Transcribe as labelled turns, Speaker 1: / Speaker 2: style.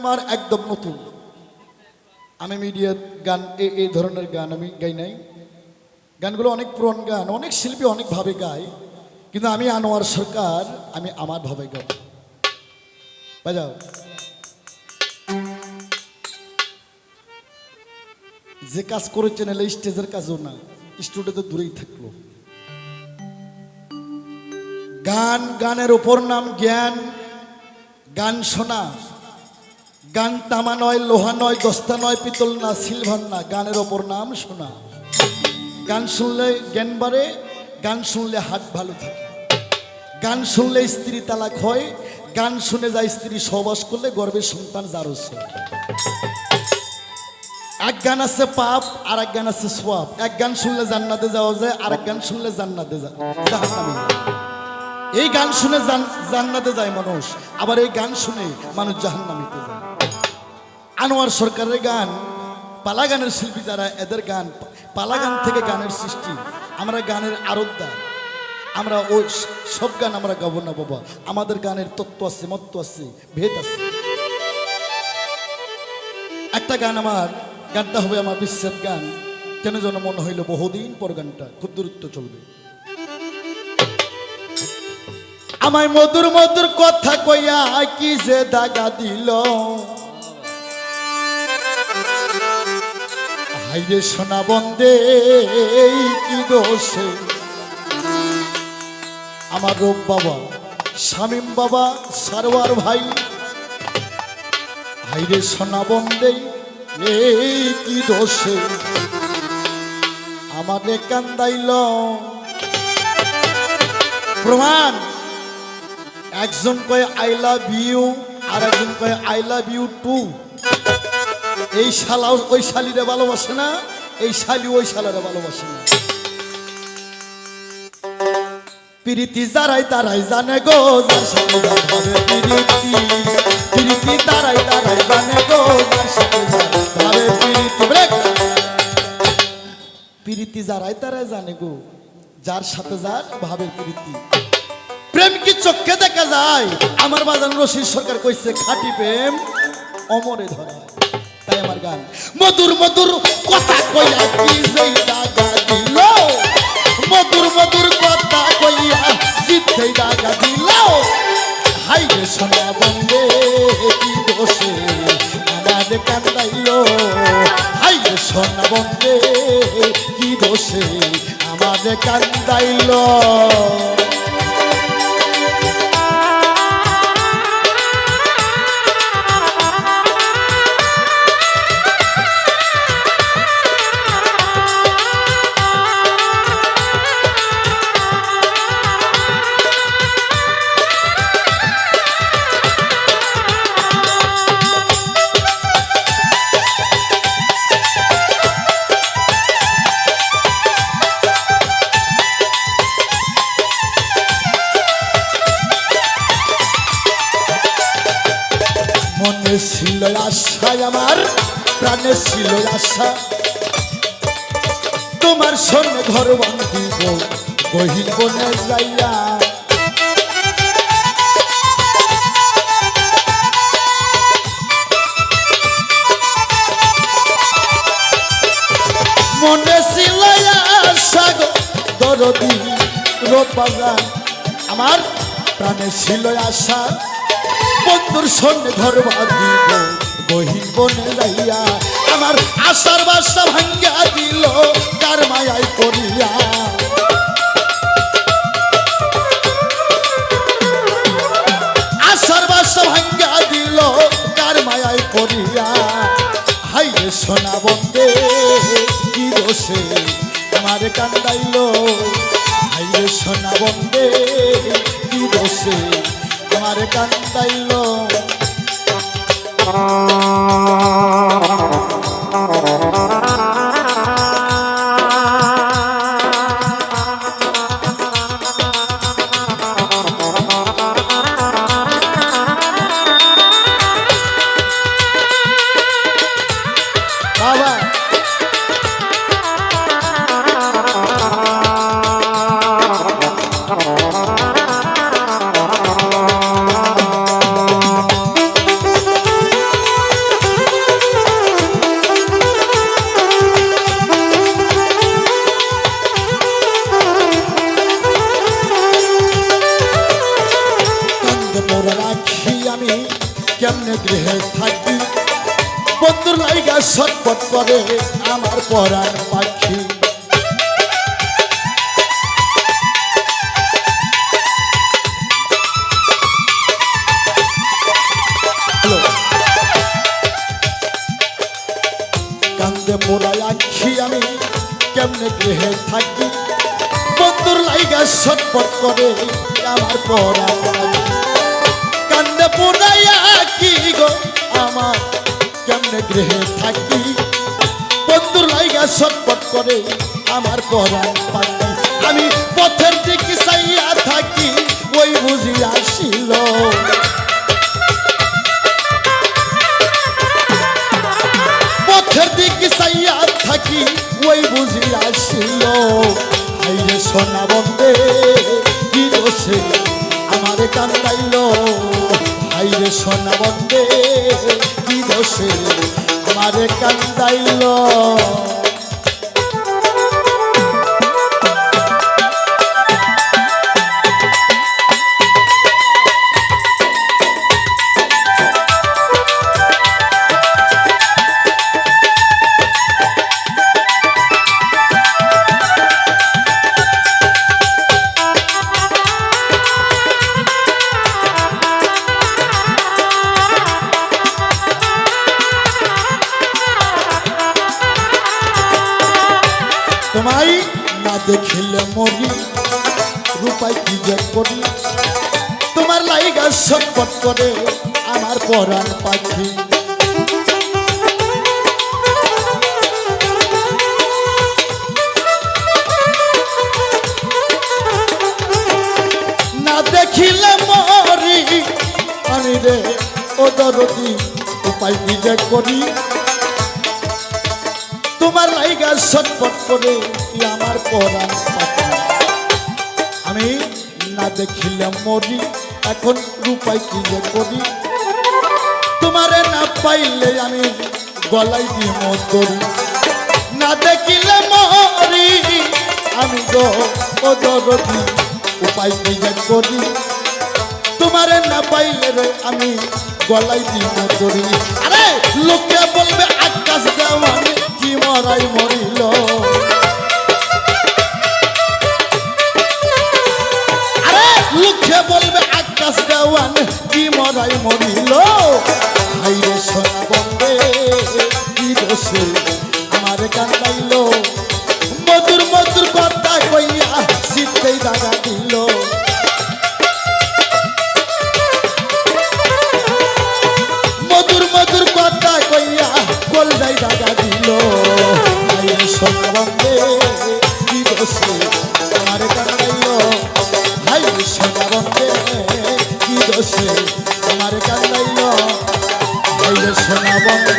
Speaker 1: আমার একদম নতুন। আমি মিডিয়া গান এই ধরনের গান আমি গাই নাই। গানগুলো অনেক পুরন গান, অনেক শিল্পী অনেকভাবে গায়, কিন্তু আমি আনোয়ার সরকার, আমি আমার ভাবে গাব বাজাও। যে কাজ করেছেন এলে স্টেজের কাজও না, স্টুডিওতে দূরেই থাকল। গান, গানের ওপর নাম জ্ঞান, গান শোনা। গান তামা নয়, লোহা নয়, দস্তা নয়, পিতল না, সিলভার না, গানের ওপর নাম শোনা। গান শুনলে জ্ঞান বাড়ে, গান শুনলে হাত ভালো থাকে। গান শুনলে স্ত্রী তালাক হয়, গান শুনে যায় স্ত্রী সহবাস করলে গর্বের সন্তান জারস এক গান আছে পাপ আর এক গান আছে সোয়াব। এক গান শুনলে জান্নাতে যাওয়া যায় আর এক গান শুনলে জান্নাতে যায় এই গান শুনে জান- জান্নাতে যায় মানুষ, আবার এই গান শুনে মানুষ জাহান্নামিতে যায়। আনোয়ার সরকারের গান পালা গানের শিল্পী যারা, এদের গান পালা গান থেকে গানের সৃষ্টি, আমরা গানের আরোদ্দা আমরা ওই সব গান আমরা গাবো না বাবা। আমাদের গানের তত্ত্ব আছে মত্ত আছে, ভেদ আছে। একটা গান আমার, গানটা হবে আমার বিশ্বের গান। কেন যেন মনে হইল বহুদিন পর গানটা, খুব দূরত্ব চলবে। আমায় মধুর মধুর কথা কইয়া কি যে দাগা দিল। হাইরে সোনা বন্দে কি দোষে? আমার বাবা, শামীম বাবা, সারোয়ার ভাই। হাইরে সোনা বন্দে, এই কি দোষে? আমারে কান্দাইল। প্রমাণ, একজন কয় আই লাভ ইউ আর একজন কয় আই লাভ ইউ টু। এই শালাও ওই শালিরে ভালোবাসে না, এই শালি ওই শালারে ভালোবাসে না। প্রীতি যারাই তারাই জানে গো প্রীতি। প্রীতি তারাই তারাই জানে গো প্রীতি যারাই তারাই জানে গো, যার সাথে যার ভাবে প্রীতি। প্রেম কি চোখে দেখা যায়? আমার বাজান রশিদ সরকার কইছে, খাটি প্রেম অমরে ধরা। হয়। আমার গান। মধুর মধুর কথা কইয়া কি যেই দাগা দিল মধুর মধুর কথা কইয়া সিদ্ধেই দাগা দিল হাই রে সোনা বন্দে কি দোষে আমার কান্দাইল? হাই রে সোনা বন্দে কি দোষে আমার কান্দাইল? প্রাণে ছিল আশা। তোমার সঙ্গে ঘর বান্ধিব গহিল বনে যাইয়া। মনে ছিল আশা দরদি রোদ বাজার আমার প্রাণে ছিল আশা। বন্ধুর সঙ্গে ঘর বাঁধিব গহিন বনে যাইয়া আমার আশার বাসা ভাঙ্গা দিল কার মায়ায় পড়িয়া। আশার বাসা দিল সোনা বন্দে কি দোষে আমার কান্দাইল। হাই রে সোনা বন্দে কি দোষে কান্দাইল। গৃহে থাকি বন্ধুর লাইগা ছটপট করে আমার পরাণ পাখি। কান্দে মোড়ায় আঁখি আমি, কেমনে গৃহে থাকি বন্ধুর লাইগা ছটপট করে আমার পরা কান্দে পোড়াইয়া কি গো আমার? কেমনে থাকি? বন্ধুর লাইগা আমি পথের দিকে চাইয়া থাকি থাকি, ওই বুঝি আসিল। হাইরে সোনা বন্দে, কি দোষে আমার কান্দাইল? সোনা বন্দে দোষে আমার কান্দাইল। তোমায় না দেখিলে মরি রূপাই কি যে করি? তোমার লাইগা সটপট করে আমার পরাণ পাখি। না দেখিলে মরি আমি রে ও দরদি উপায় কি যে করি? তোমার লাইগা ছটপট করে কি আমার পরাণ আমি না দেখিলে মরি, এখন রূপাই কি যে করি? তোমারে না পাইলে আমি গলাই দিয়ে মরি না দেখিলে মরি, আমি গো ও উপায় কি যে করি? তোমারে না পাইলে রে আমি গলাই দিয়ে করি আরে লোকে বলবে, আকাশ দেওয়ান কি মরাই মরিল? আরে লোকে বলবে, আকাশ কি মরাই মরিল? কি আমার কান্দাইল হাই সোনাবন্দে